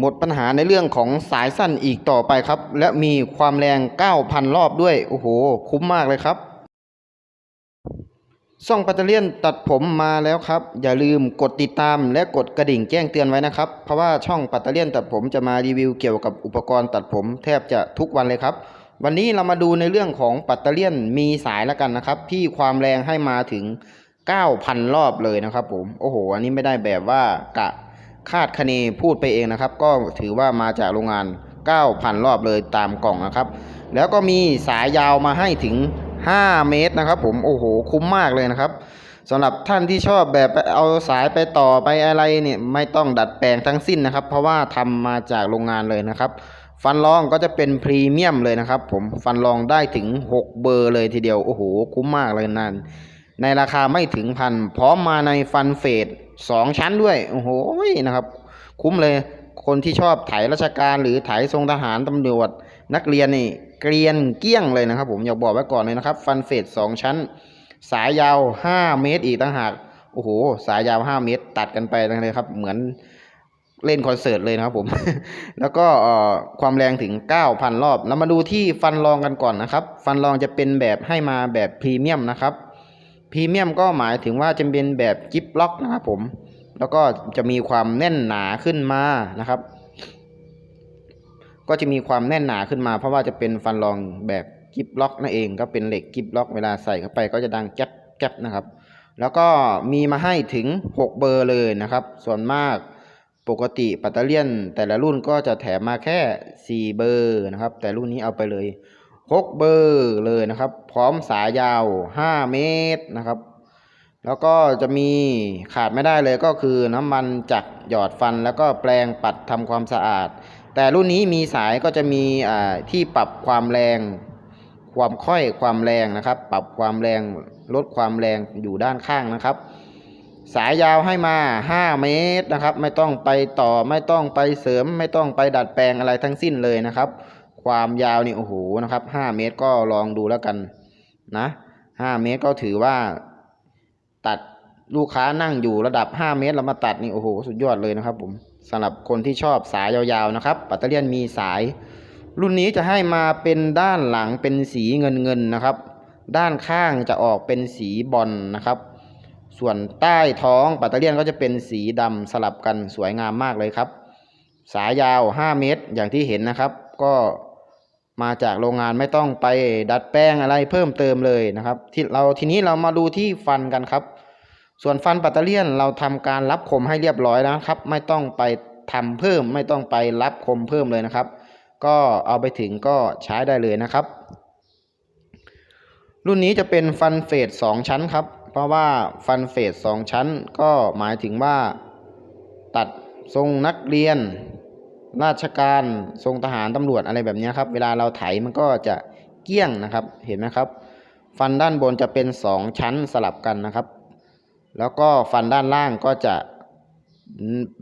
หมดปัญหาในเรื่องของสายสั้นอีกต่อไปครับ และมีความแรง 9,000 รอบด้วย โอ้โห คุ้มมากเลยครับ ซ่องปัตเตอร์เลียนตัดผมมาแล้วครับ อย่าลืมกดติดตามและกดกระดิ่งแจ้งเตือนไว้นะครับ เพราะว่าช่องปัตเตอร์เลียนตัดผมจะมารีวิวเกี่ยวกับอุปกรณ์ตัดผมแทบจะทุกวันเลยครับ วันนี้เรามาดูในเรื่องของปัตเตอร์เลียนมีสายแล้วกันนะครับที่ความแรงให้มาถึง 9,000 รอบเลยนะครับผม โอ้โห อันนี้ไม่ได้แบบว่ากะ คาดคะเนพูดไปเองนะครับ ก็ถือว่ามาจากโรงงาน 9,000 รอบเลยตามกล่องนะครับ แล้วก็มีสายยาวมาให้ถึง 5 เมตรนะครับ ผมโอ้โหคุ้มมากเลยนะครับสำหรับท่านที่ชอบแบบเอาสายไปต่อไปอะไรเนี่ยไม่ต้องดัดแปลงทั้งสิ้นนะครับ เพราะว่าทำมาจากโรงงานเลยนะครับ ฟันรองก็จะเป็นพรีเมียมเลยนะครับ ผมฟันรองได้ถึง 6 เบอร์เลยทีเดียวโอ้โหคุ้มมากเลยนั่น ในราคาไม่ถึงพันพร้อมมาในฟันเฟดสองชั้นด้วย โอ้โหนะครับ คุ้มเลยคนที่ชอบไถราชการหรือไถทรงทหารตำรวจ นักเรียนนี่เกรียนเกี้ยงเลยนะครับผมอยากบอกไว้ก่อนเลยนะครับ ฟันเฟดสองชั้น สายยาว 5 เมตรอีกต่างหากโอ้โห สายยาว 5 เมตรตัดกันไปเลยครับ เหมือนเล่นคอนเสิร์ตเลยนะครับผม แล้วก็ความแรงถึง 9,000 รอบ แล้วมาดูที่ฟันรองกันก่อนนะครับ ฟันรองจะเป็นแบบให้มาแบบพรีเมียมนะครับ พรีเมียมก็หมายถึงว่าจะเป็นแบบกิฟล็อกนะครับผม แล้วก็จะมีความแน่นหนาขึ้นมานะครับ ก็จะมีความแน่นหนาขึ้นมา เพราะว่าจะเป็นฟันรองแบบกิฟล็อกนั่นเองก็เป็นเหล็กกิฟล็อกเวลาใส่เข้าไปก็จะดังแก๊บแก๊บนะครับ แล้วก็มีมาให้ถึง 6 เบอร์เลยนะครับ ส่วนมากปกติปัตเตอร์เลียนแต่ละรุ่นก็จะแถมมาแค่ 4 เบอร์นะครับ แต่รุ่นนี้เอาไปเลย 6เบอร์เลยนะครับ พร้อมสายยาว 5 เมตรนะครับ แล้วก็จะมีขาดไม่ได้เลยก็คือน้ำมันจักหยอดฟันแล้วก็แปรงปัดทำความสะอาด แต่รุ่นนี้มีสายก็จะมีที่ปรับความแรง ความค่อยความแรงนะครับ ปรับความแรงลดความแรงอยู่ด้านข้างนะครับ สายยาวให้มา 5 เมตรนะครับ ไม่ต้องไปต่อไม่ต้องไปเสริม ไม่ต้องไปดัดแปลงอะไรทั้งสิ้นเลยนะครับ ความยาวนี่โอ้โหนะครับ5เมตรก็ลองดูแล้วกันนะ5เมตรก็ถือว่า ตัดลูกค้านั่งอยู่ระดับ 5 เมตรเรามาตัดนี่โอ้โหสุดยอดเลยนะครับผมสำหรับคนที่ชอบสายยาวๆนะครับปัตเตอร์เลียนมีสาย รุ่นนี้จะให้มาเป็นด้านหลังเป็นสีเงินเงินๆนะครับ ด้านข้างจะออกเป็นสีบอลนะครับ ส่วนใต้ท้องปัตเตอร์เลียนก็จะเป็นสีดำสลับกันสวยงามมากเลยครับ สายยาว 5 เมตรอย่างที่เห็นนะครับ ก็ มาจากโรงงานไม่ต้องไปดัดแปลงอะไรเพิ่มเติมเลยนะครับที่เราทีนี้เรามาดูที่ฟันกันครับ ส่วนฟันปัตเตอร์เลียนเราทำการรับคมให้เรียบร้อยแล้วครับ ไม่ต้องไปทำเพิ่ม ไม่ต้องไปรับคมเพิ่มเลยนะครับ ก็เอาไปถึงก็ใช้ได้เลยนะครับ รุ่นนี้จะเป็นฟันเฟสสองชั้นครับ เพราะว่าฟันเฟสสองชั้นก็หมายถึงว่า ตัดทรงนักเรียน ราชการทรงทหารตำรวจอะไรแบบนี้ครับ เวลาเราไถมันก็จะเกี้ยงนะครับ เห็นไหมครับ ฟันด้านบนจะเป็นสองชั้นสลับกันนะครับ แล้วก็ฟันด้านล่างก็จะ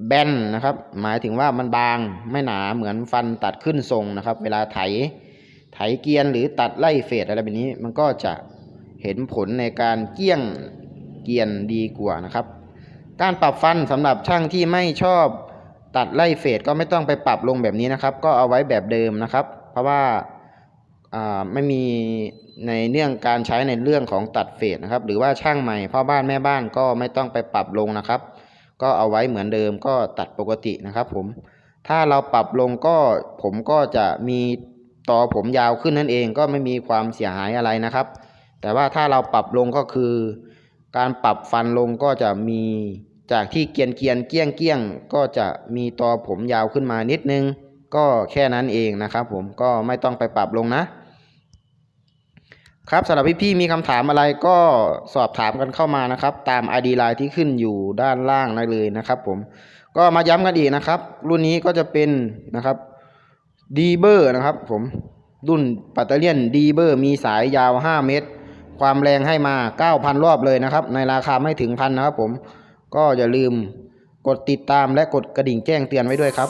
แบนนะครับ หมายถึงว่ามันบางไม่หนาเหมือนฟันตัดขึ้นทรงนะครับ เวลาไถไถเกียนหรือตัดไล่เฟดอะไรแบบนี้ มันก็จะเห็นผลในการเกี้ยงเกียนดีกว่านะครับ การปรับฟันสำหรับช่างที่ไม่ชอบ ตัดไล่เฟดก็ไม่ต้องไปปรับลงแบบนี้นะครับ ก็เอาไว้แบบเดิมนะครับ เพราะว่าไม่มีในเรื่องการใช้ในเรื่องของตัดเฟดนะครับ หรือว่าช่างใหม่พ่อบ้านแม่บ้านก็ไม่ต้องไปปรับลงนะครับ ก็เอาไว้เหมือนเดิมก็ตัดปกตินะครับ ผม ถ้าเราปรับลงก็ผมก็จะมีต่อผมยาวขึ้นนั่นเองก็ไม่มีความเสียหายอะไรนะครับ แต่ว่าถ้าเราปรับลงก็คือ การปรับฟันลงก็จะมี จากที่เกียนเกียนเกี้ยงเกี้ยงก็จะมีตอผมยาวขึ้นมานิดนึง ก็แค่นั้นเองนะครับผมก็ไม่ต้องไปปรับลงนะ ครับสำหรับพี่ๆมีคำถามอะไรก็สอบถามกันเข้ามานะครับ ตาม ID Line ที่ขึ้นอยู่ด้านล่างนั่นเลยนะครับ ผมก็มาย้ำกันอีกนะครับ รุ่นนี้ก็จะเป็นนะครับดีเบอร์นะครับผมรุ่นปัตเตอร์เลียนดีเบอร์มีสายยาว 5 เมตร ความแรงให้มา 9,000 รอบเลยนะครับ ในราคาไม่ถึงพันนะครับผม ก็อย่าลืมกดติดตามและกดกระดิ่งแจ้งเตือนไว้ด้วยครับ